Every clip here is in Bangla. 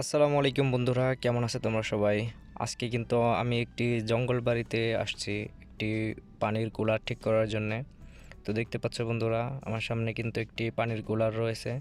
আসসালামু আলাইকুম বন্ধুরা, কেমন আছে তোমরা সবাই? আজকে কিন্তু আমি একটি জঙ্গল বাড়িতে আসছি, একটি পানির কুলার ঠিক করার জন্যে। তো দেখতে পাচ্ছ বন্ধুরা, আমার সামনে কিন্তু একটি পানির কুলার রয়েছে।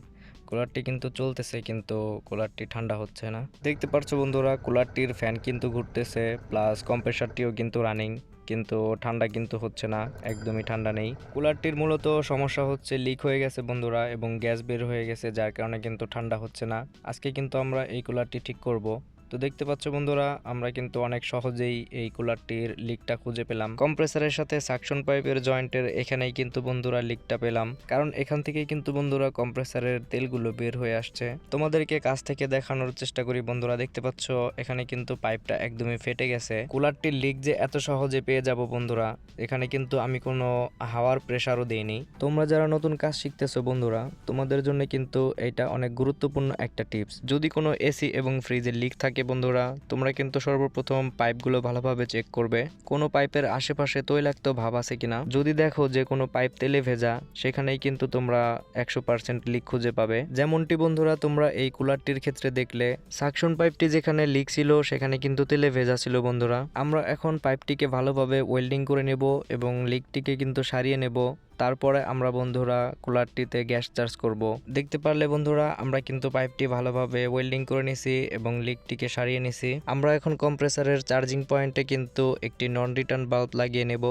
কুলারটি কিন্তু চলতেছে, কিন্তু কুলারটি ঠান্ডা হচ্ছে না। দেখতে পাচ্ছ বন্ধুরা, কুলারটির ফ্যান কিন্তু ঘুরতেছে, প্লাস কম্প্রেসারটিও কিন্তু রানিং। কিন্তু ঠান্ডা কিন্তু হচ্ছে না, একদমই ঠান্ডা নেই। কুলারটির মূলত সমস্যা হচ্ছে লিক হয়ে গেছে বন্ধুরা এবং গ্যাস বের হয়ে গেছে, যার কারণে কিন্তু ঠান্ডা হচ্ছে না। আজকে কিন্তু আমরা এই কুলারটি ঠিক করব। তো দেখতে পাচ্ছ বন্ধুরা, আমরা কিন্তু অনেক সহজেই এই কুলারটির লিকটা খুঁজে পেলাম। কম্প্রেসারের সাথে সাকশন পাইপের জয়েন্টের এখানেই কিন্তু বন্ধুরা লিকটা পেলাম। কারণ এখান থেকেই কিন্তু বন্ধুরা কম্প্রেসারের তেলগুলো বের হয়ে আসছে। তোমাদেরকে কাছ থেকে দেখানোর চেষ্টা করি বন্ধুরা, দেখতে পাচ্ছ এখানে কিন্তু পাইপটা একদমই ফেটে গেছে। কুলারটির লিক যে এত সহজে পেয়ে যাব বন্ধুরা, এখানে কিন্তু আমি কোনো হাওয়ার প্রেসারও দেইনি। তোমরা যারা নতুন কাজ শিখতেছো বন্ধুরা, তোমাদের জন্য কিন্তু এটা অনেক গুরুত্বপূর্ণ একটা টিপস যদি কোনো এসি এবং ফ্রিজের লিক থাকে বন্ধুরা, তোমরা কিন্তু সর্বপ্রথম পাইপগুলো ভালোভাবে চেক করবে। কোনো পাইপের আশেপাশে তৈলাক্ত ভাব আছে কিনা? যদি দেখো যে কোনো পাইপ তেলে ভেজা, সেখানেই কিন্তু তোমরা একশো পার্সেন্ট লিক খুঁজে পাবে। যেমনটি বন্ধুরা, তোমরা এই কুলারটির ক্ষেত্রে দেখলে সাকশন পাইপটি যেখানে লিক ছিল, সেখানে কিন্তু তেলে ভেজা ছিল বন্ধুরা। আমরা এখন পাইপটিকে ভালোভাবে ওয়েল্ডিং করে নেব এবং লিকটিকে কিন্তু সারিয়ে নেব। তারপরে আমরা বন্ধুরা কুলারটিতে গ্যাস চার্জ করব। দেখতে পারলে বন্ধুরা, আমরা কিন্তু পাইপটি ভালোভাবে ওয়েল্ডিং করে নিছি এবং লিকটিকে সারিয়ে নিছি। আমরা এখন কম্প্রেসারের চার্জিং পয়েন্টে কিন্তু একটি নন রিটার্ন বাল্ব লাগিয়ে নেব।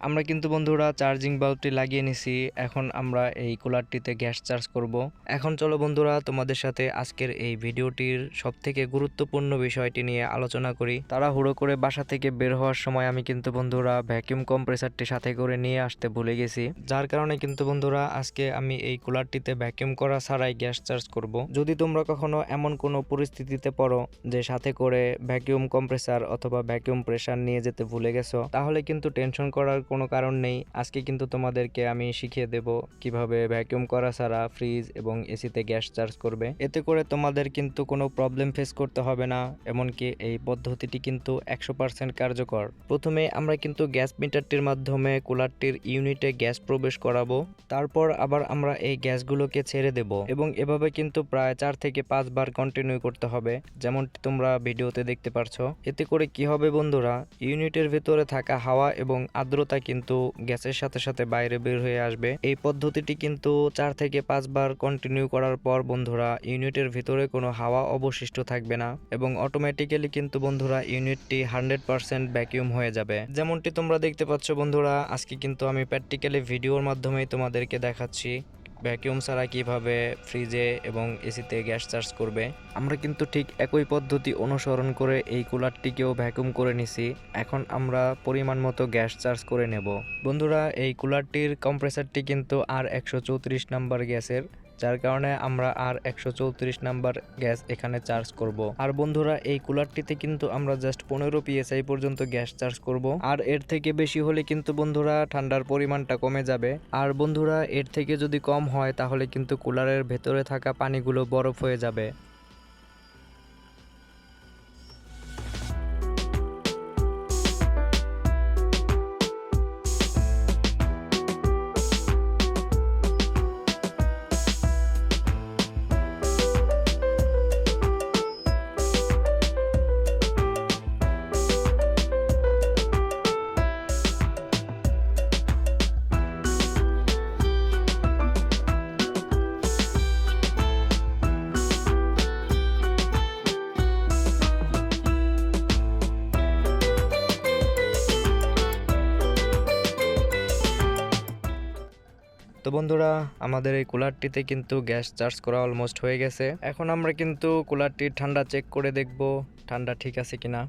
আমরা কিন্তু বন্ধুরা চার্জিং বাল্বটি লাগিয়ে নিছি। এখন আমরা এই কুলারটিতে গ্যাস চার্জ করব। এখন চলো বন্ধুরা, তোমাদের সাথে আজকের এই ভিডিওটির সবথেকে গুরুত্বপূর্ণ বিষয়টি নিয়ে আলোচনা করি। তারা হুড়ো করে বাসা থেকে বের হওয়ার সময় আমি কিন্তু বন্ধুরা ভ্যাকিউম কম্প্রেসারটি সাথে করে নিয়ে আসতে ভুলে গেছি। যার কারণে কিন্তু বন্ধুরা, আজকে আমি এই কুলারটিতে ভ্যাকিউম করা ছাড়াই গ্যাস চার্জ করব। যদি তোমরা কখনো এমন কোনো পরিস্থিতিতে পড়ো যে সাথে করে ভ্যাকিউম কম্প্রেসার অথবা ভ্যাকিউম প্রেসার নিয়ে যেতে ভুলে গেছো, তাহলে কিন্তু টেনশন করার কোনো কারণ নেই। আজকে কিন্তু তোমাদেরকে আমি শিখিয়ে দেব কীভাবে ভ্যাকিউম করা ছাড়া ফ্রিজ এবং এসিতে গ্যাস চার্জ করবে। এতে করে তোমাদের কিন্তু কোনো প্রবলেম ফেস করতে হবে না, এমনকি এই পদ্ধতিটি কিন্তু একশো পার্সেন্ট কার্যকর। প্রথমে আমরা কিন্তু গ্যাস মিটারটির মাধ্যমে কুলারটির ইউনিটে গ্যাস প্রবেশ করাবো। তারপর আবার আমরা এই গ্যাসগুলোকে ছেড়ে দেব এবং এভাবে কিন্তু প্রায় চার থেকে পাঁচবার কন্টিনিউ করতে হবে যেমন তোমরা ভিডিওতে দেখতে পারছ। এতে করে কি হবে বন্ধুরা ইউনিটের ভেতরে থাকা হাওয়া এবং আর্দ্রতা কিন্তু গ্যাসের সাথে সাথে বাইরে বের হয়ে আসবে। এই পদ্ধতিটি কিন্তু চার থেকে পাঁচবার কন্টিনিউ করার পর বন্ধুরা, ইউনিটের ভিতরে কোনো হাওয়া অবশিষ্ট থাকবে না এবং অটোমেটিক্যালি কিন্তু বন্ধুরা, ইউনিটটি হান্ড্রেড পার্সেন্ট ভ্যাকিউম হয়ে যাবে। যেমনটি তোমরা দেখতে পাচ্ছ বন্ধুরা, আজকে কিন্তু আমি প্র্যাকটিক্যালি ভিডিওর মাধ্যমেই তোমাদেরকে দেখাচ্ছি। ভ্যাকিউম ছাড়া কীভাবে ফ্রিজে এবং এসিতে গ্যাস চার্জ করবে? আমরা কিন্তু ঠিক একই পদ্ধতি অনুসরণ করে এই কুলারটিকেও ভ্যাকুম করে নিছি। এখন আমরা পরিমাণ মতো গ্যাস চার্জ করে নেব। বন্ধুরা, এই কুলারটির কম্প্রেসারটি কিন্তু আর একশো চৌত্রিশ নাম্বার গ্যাসের। যার কারণে আমরা আর একশো চৌত্রিশ নাম্বার গ্যাস এখানে চার্জ করব। আর বন্ধুরা, এই কুলারটিতে কিন্তু আমরা জাস্ট পনেরো পিএসআই পর্যন্ত গ্যাস চার্জ করব। আর এর থেকে বেশি হলে কিন্তু বন্ধুরা ঠান্ডার পরিমাণটা কমে যাবে। আর বন্ধুরা, এর থেকে যদি কম হয় তাহলে কিন্তু কুলারের ভেতরে থাকা পানিগুলো বরফ হয়ে যাবে। তো বন্ধুরা, আমাদের এই কুলারটিতে কিন্তু গ্যাস চার্জ করা অলমোস্ট হয়ে গেছে। এখন আমরা কিন্তু কুলারটির ঠান্ডা চেক করে দেখব, ঠান্ডা ঠিক আছে কিনা।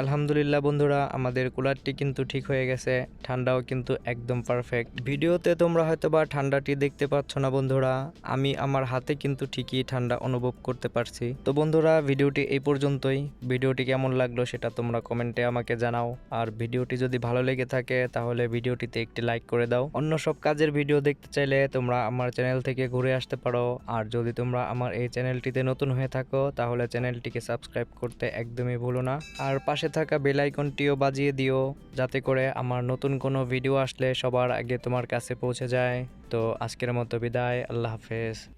আলহামদুলিল্লাহ বন্ধুরা, আমাদের কুলারটি কিন্তু ঠিক হয়ে গেছে, ঠান্ডাও কিন্তু একদম পারফেক্ট ভিডিওতে তোমরা হয়তো বা ঠান্ডাটি দেখতে পাচ্ছ না বন্ধুরা, আমি আমার হাতে কিন্তু ঠিকই ঠান্ডা অনুভব করতে পারছি। তো বন্ধুরা, ভিডিওটি এই পর্যন্তই। ভিডিওটি কেমন লাগল সেটা তোমরা কমেন্টে আমাকে জানাও। আর ভিডিওটি যদি ভালো লেগে থাকে, তাহলে ভিডিওটিতে একটি লাইক করে দাও। অন্য সব কাজের ভিডিও দেখতে চাইলে তোমরা আমার চ্যানেল থেকে ঘুরে আসতে পারো। আর যদি তোমরা আমার এই চ্যানেলটিতে নতুন হয়ে থাকো, তাহলে চ্যানেলটিকে সাবস্ক্রাইব করতে একদমই ভুলো না। আর পাশে পাশে থাকা বেল আইকনটিও বাজিয়ে দিও, যাতে করে আমার নতুন কোনো ভিডিও আসলে সবার আগে তোমার কাছে পৌঁছে যায়। তো আজকের মতো বিদায়, আল্লাহ হাফেজ।